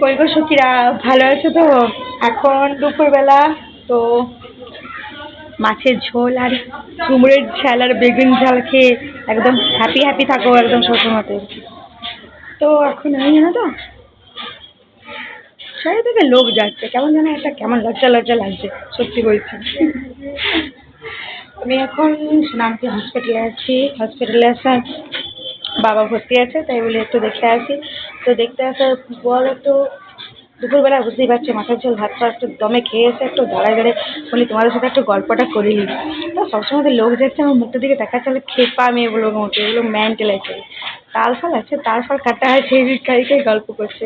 কৈক সখীরা ভালো আছো তো? এখন দুপুরবেলা, তো মাছের ঝোল আর কুমড়োর ঝাল আর বেগুন ঝাল খেয়ে একদম হ্যাপি হ্যাপি থাকো একদম সবসময়তে। তো এখন আমি জানো তো সাইড থেকে লোক যাচ্ছে। কেমন যেন একটা কেমন লজ্জা লজ্জা লাগছে, সত্যি বলছি। আমি এখন সুনামকে হসপিটালে আছি। হসপিটালে আসা বাবা ভর্তি আছে, তাই বলে একটু দেখতে আসি। তো দেখতে আসার পর একটু দুপুরবেলা বুঝতেই পারছ, মাথার ঝোল, ভাত একটু দমে খেয়ে এসে একটু দাঁড়ায় দাঁড়ায় বলি, তোমাদের সাথে একটু গল্পটা করে নিই। তো সবসময় তো লোক যাচ্ছে, আমার মুখের দিকে দেখা চলে খেপা মেয়েগুলোর মতো এগুলো ম্যান্টেল আছে। তাল ফল আছে, তাল ফল কাটা আছে ইকা ইকাই গল্প করছে।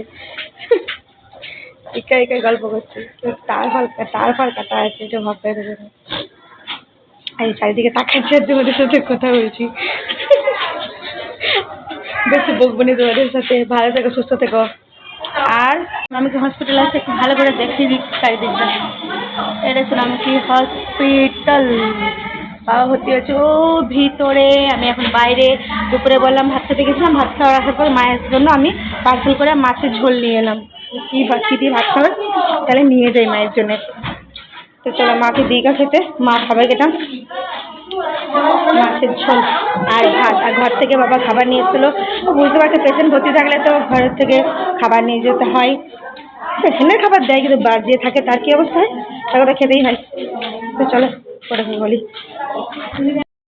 ইকা ইকাই গল্প করছে। তো তাল ফল তাল ফল কাটা আছে, এটা ভাবতে এই চারিদিকে তাকাচ্ছি আর তোমাদের সাথে কথা বলছি। বেশি বকবো না তোমাদের সাথে, ভালো থেকো, সুস্থ থেকো। আর আমি আমাকে হসপিটাল আছে, একটু ভালো করে দেখিয়ে দিই চারিদিকটা। এটা ছিল কি হসপিটাল বাবা, ভর্তি হয়েছে। ও, ভিতরে। আমি এখন বাইরে। দুপুরে বললাম, ভাত খেতে গেছিলাম, ভাত খাওয়ার আসার পর মায়ের জন্য আমি পার্সেল করে মাছের ঝোল নিয়ে এলাম। কী ভাত কী দিয়ে ভাত খাবে তাহলে নিয়ে যাই মায়ের জন্য। তো চলো, মাকে দিই খেতে। মা খাবে কেটা মাছের ঝোল আর ভাত আর ঘর থেকে বাবা খাবার নিয়ে এসেছিল। বুঝতে পারছ পেশেন্ট ভর্তি থাকলে তো ঘরের থেকে খাবার নিয়ে যেতে হয়। পেশেন্টের খাবার দেয় কিন্তু বার যে থাকে, তার কি অবস্থা? হয় তাকে খেতেই হয়। তো চলো, পরে বলি।